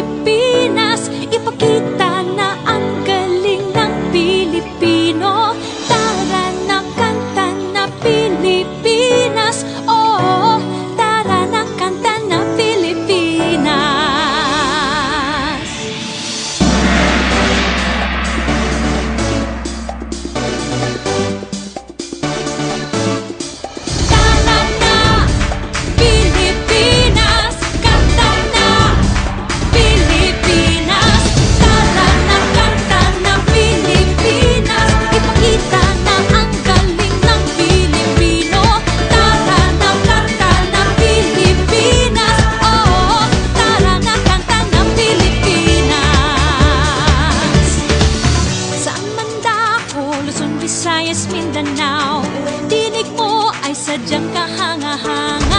keep Visayas, Mindanao Tinig mo ay sadyang kahanga-hanga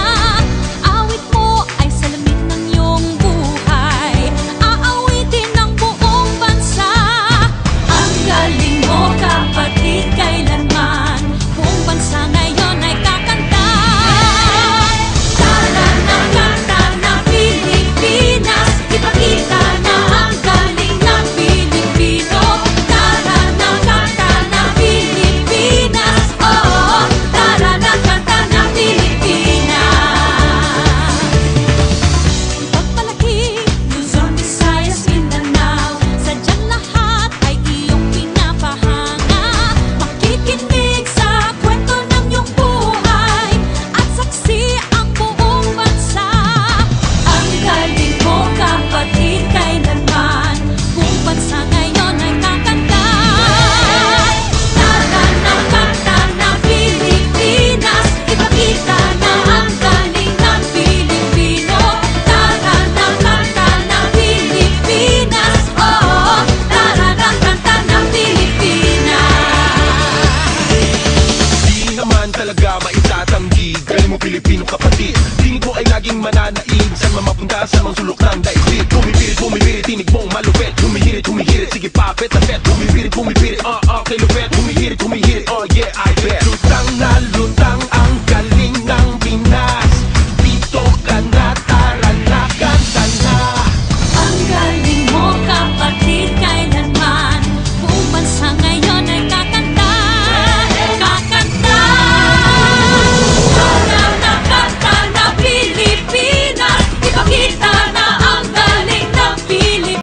man talaga maitatanggi. Galing mo Pilipino kapatid. Tingin ko ay laging mananaig. Saan mamapunta sa mga sulok ng daigdig. Bumipirit, bumipirit, tinig mong malupit Humihirit, humihirit, sige papet, tapet. Bumipirit, bumipirit, ah, uh, ah, uh, kay lupet. Humihirit, humihirit.